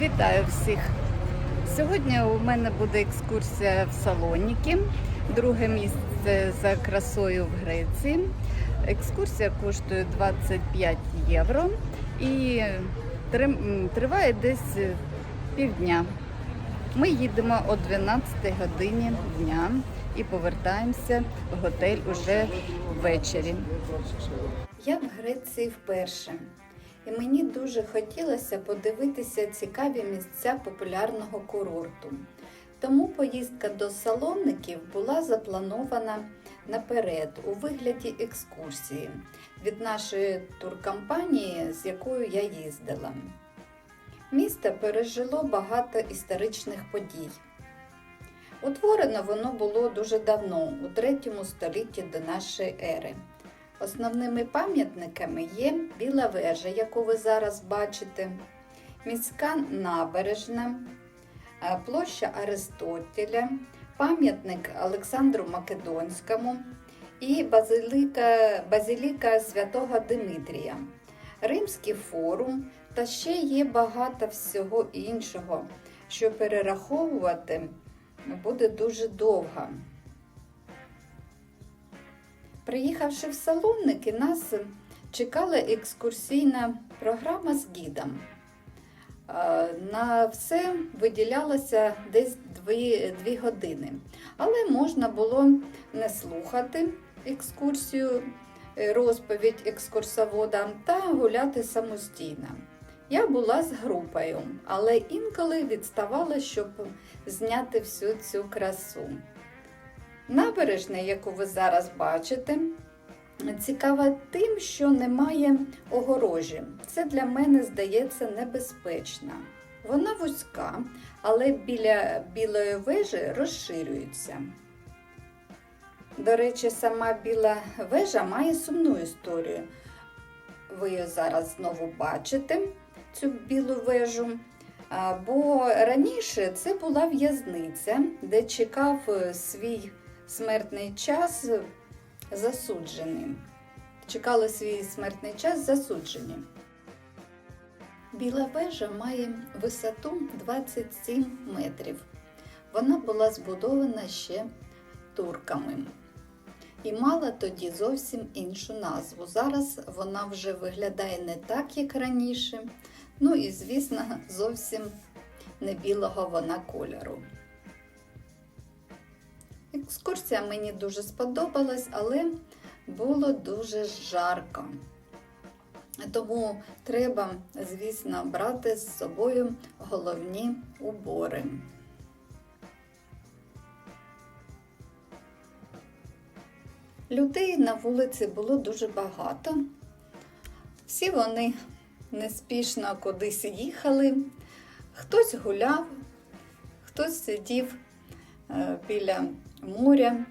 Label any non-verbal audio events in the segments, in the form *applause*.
Вітаю всіх! Сьогодні у мене буде екскурсія в Салоніки, друге місце за красою в Греції. Екскурсія коштує 25 євро і триває десь півдня. Ми їдемо о 12 годині дня і повертаємося в готель уже ввечері. Я в Греції вперше. І мені дуже хотілося подивитися цікаві місця популярного курорту. Тому поїздка до Салоників була запланована наперед у вигляді екскурсії від нашої туркомпанії, з якою я їздила. Місто пережило багато історичних подій. Утворено воно було дуже давно, у третьому столітті до нашої ери. Основними пам'ятниками є Біла вежа, яку ви зараз бачите, міська набережна, е, площа Аристотеля, пам'ятник Олександру Македонському і базиліка, базиліка святого Димитрія, Римський форум та ще є багато всього іншого, що перераховувати буде дуже довго. Приїхавши в Салонники, нас чекала екскурсійна програма з гідом. Е, На все виділялося десь 2, години, але можна було не слухати екскурсію, е, розповідь екскурсовода та гуляти самостійно. Я була з групою, але інколи відставала, щоб зняти всю цю красу. Набережна, яку ви зараз бачите, цікава тим, що немає огорожі. Це для мене здається небезпечно. Вона вузька, але біля білої вежі розширюється. До речі, сама біла вежа має сумну історію. Ви її зараз знову бачите, цю білу вежу. Бо раніше це була в'язниця, де чекав е, свій смертний час засуджені. Чекали свій смертний час засуджені. Біла вежа має висоту 27 метрів. Вона була збудована ще турками і мала тоді зовсім іншу назву. Зараз вона вже виглядає не так, як раніше. Ну і, звісно, зовсім не білого вона кольору. Екскурсія мені дуже сподобалась, але було дуже жарко. Тому треба, звісно, брати з собою головні убори. Людей на вулиці було дуже багато. Всі вони неспішно кудись їхали, хтось гуляв, хтось сидів е, біля моря.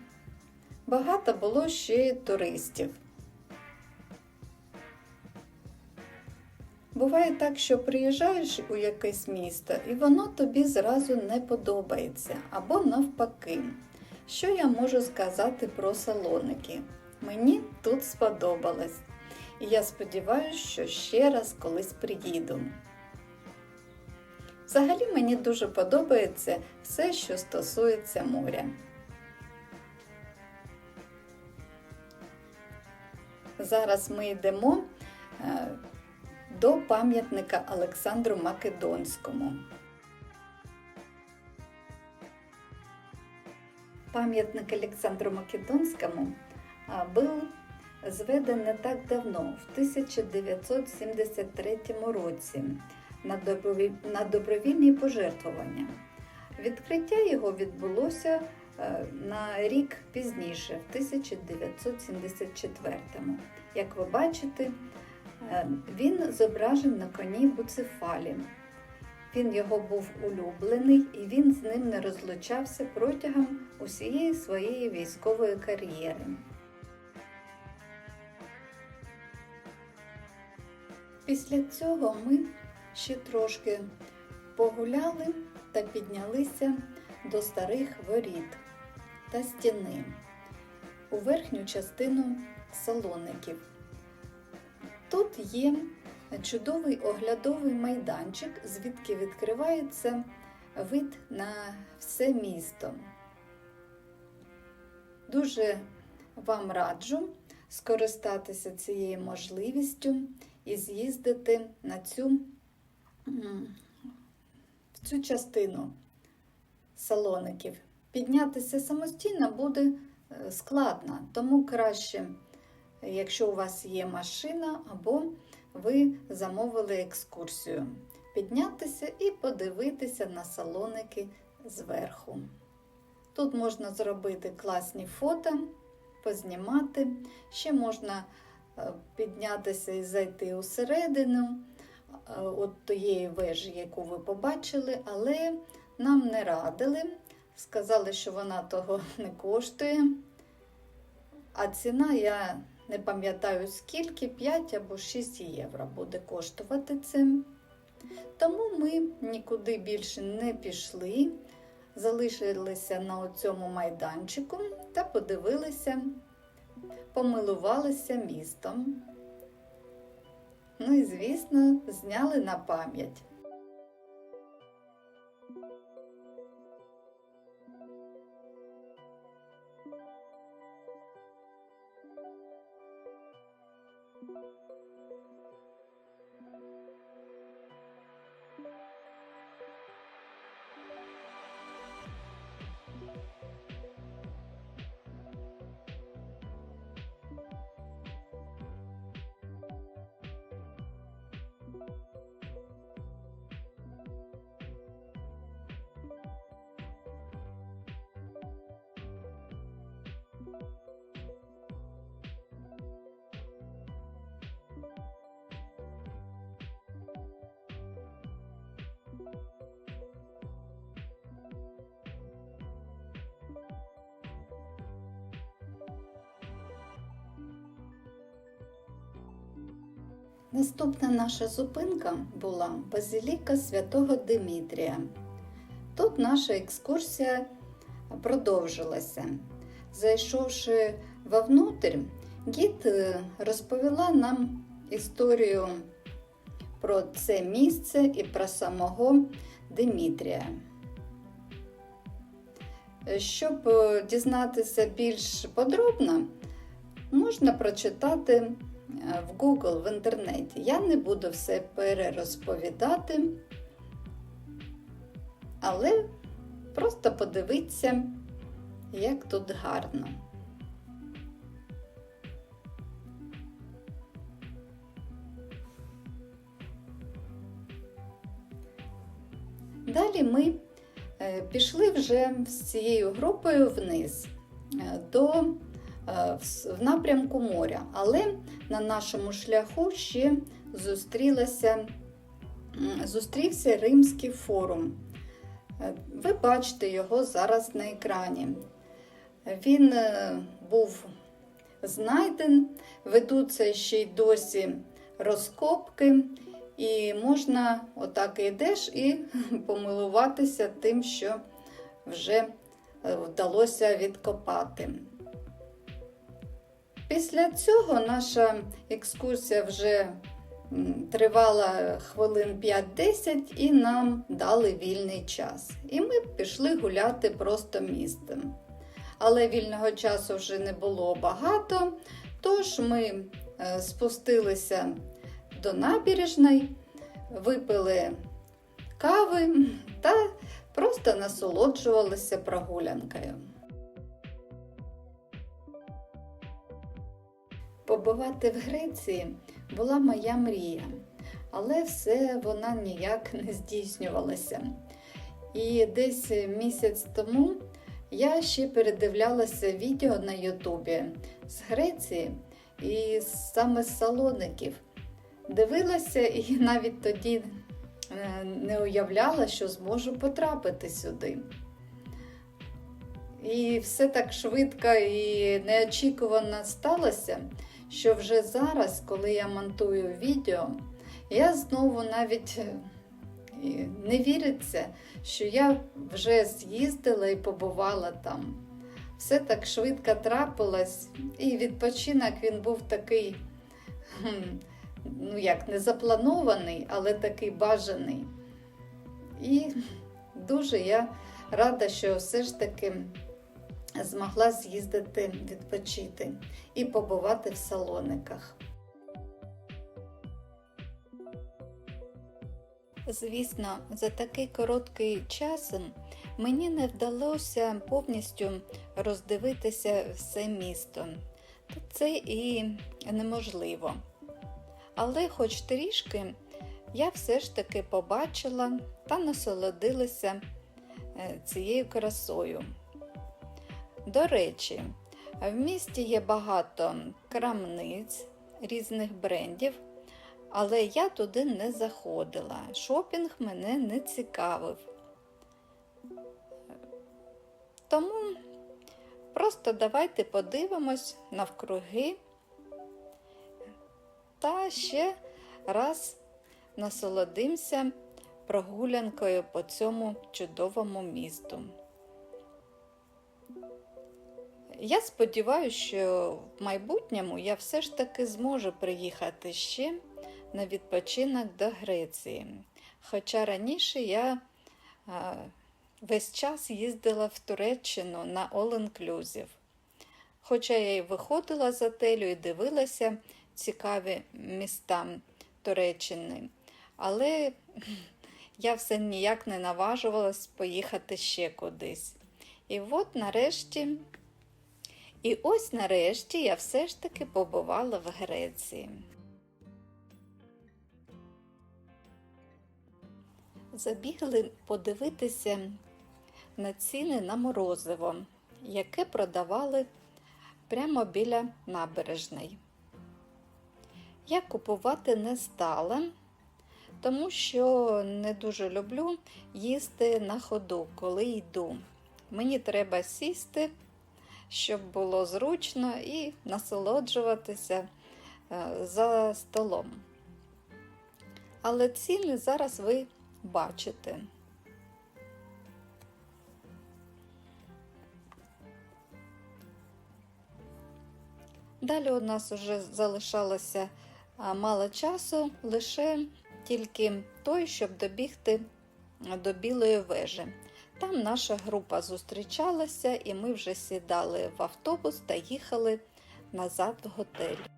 Багато було ще й туристів. Буває так, що приїжджаєш у якесь місто, і воно тобі зразу не подобається, або навпаки. Що я можу сказати про салоники? Мені тут сподобалось. І я сподіваюся, що ще раз колись приїду. Взагалі мені дуже подобається все, що стосується моря. Зараз ми йдемо е, до пам'ятника Олександру Македонському. Пам'ятник Олександру Македонському був зведений не так давно, в 1973 році, на доброві- на добровільні пожертвування. Відкриття його відбулося на рік пізніше, в 1974. Як ви бачите, е, він зображений на коні Буцефалі. Він його був улюблений і він з ним не розлучався протягом усієї своєї військової кар'єри. Після цього ми ще трошки погуляли та піднялися до старих воріт та стіни у верхню частину салоників. Тут є чудовий оглядовий майданчик, звідки відкривається вид на все місто. Дуже вам раджу скористатися цією можливістю і з'їздити на цю, цю частину салоників. Піднятися самостійно буде е, складно, тому краще, якщо у вас є машина, або ви замовили екскурсію, піднятися і подивитися на салоники зверху. Тут можна зробити класні фото, познімати, ще можна е, піднятися і зайти усередину е, от тієї вежі, яку ви побачили, але нам не радили. Сказали, що вона того *laughs* не коштує. А ціна, я не пам'ятаю скільки, 5 або 6 євро буде коштувати це. Тому ми нікуди більше не пішли, залишилися на цьому майданчику та подивилися, помилувалися містом. Ну і, звісно, зняли на пам'ять. Наступна наша зупинка була Базиліка Святого Димітрія. Тут наша екскурсія продовжилася. Зайшовши вовнутрь, гід е, розповіла нам історію про це місце і про самого Димітрія. Щоб е, дізнатися більш подробно, можна прочитати е, в Google в інтернеті. Я не буду все перерозповідати, але просто подивіться, як тут гарно. Далі ми е, пішли вже з цією групою вниз е, до е, в напрямку моря, але на нашому шляху ще зустрілася, зустрівся Римський форум. Ви бачите його зараз на екрані. Він був знайден, ведуться ще й досі розкопки. І можна отак йдеш і *laughs* помилуватися тим, що вже е, вдалося відкопати. Після цього наша екскурсія вже тривала хвилин 5-10 і нам дали вільний час. І ми пішли гуляти просто містом. Але вільного часу вже не було багато, тож ми е, спустилися до набережної, випили кави та просто насолоджувалися прогулянкою. Побувати в Греції була моя мрія, але все вона ніяк не здійснювалася. І десь місяць тому я ще передивлялася відео на Ютубі з Греції і саме з салоників. Дивилася і навіть тоді е, не уявляла, що зможу потрапити сюди. І все так швидко і неочікувано сталося, що вже зараз, коли я монтую відео, я знову навіть е, не віриться, що я вже з'їздила і побувала там. Все так швидко трапилось, і відпочинок він був такий ну як не запланований, але такий бажаний. І дуже я рада, що все ж таки змогла з'їздити відпочити і побувати в салониках. Звісно, за такий короткий час мені не вдалося повністю роздивитися все місто. Це і неможливо. Але, хоч трішки, я все ж таки побачила та насолодилася е, цією красою. До речі, в місті є багато крамниць різних брендів, але я туди не заходила. Шопінг мене не цікавив. Тому просто давайте подивимось навкруги та ще раз насолодимося прогулянкою по цьому чудовому місту. Я сподіваюся, що в майбутньому я все ж таки зможу приїхати ще на відпочинок до Греції. Хоча раніше я а, весь час їздила в Туреччину на All Inclusive. Хоча я і виходила з отелю і дивилася цікаві міста Туреччини, але *laughs* я все ніяк не наважувалась поїхати ще кудись. І от нарешті. І ось нарешті я все ж таки побувала в Греції. Забігли подивитися на ціни на морозиво, яке продавали прямо біля набережної. Я купувати не стала, тому що не дуже люблю їсти на ходу, коли йду. Мені треба сісти щоб було зручно і насолоджуватися е, за столом. Але ціни зараз ви бачите. Далі у нас вже залишалося мало часу, лише тільки той, щоб добігти до білої вежі. Там наша група зустрічалася, і ми вже сідали в автобус та їхали назад в готель.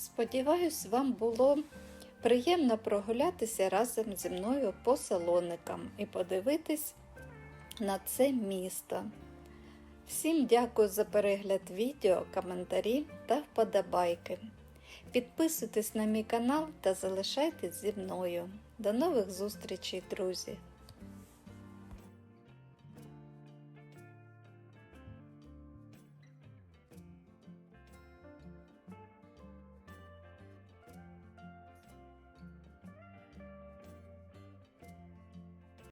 Сподіваюсь, вам було приємно прогулятися разом зі мною по салоникам і подивитись на це місто. Всім дякую за перегляд відео, коментарі та вподобайки. Підписуйтесь на мій канал та залишайтесь зі мною. До нових зустрічей, друзі!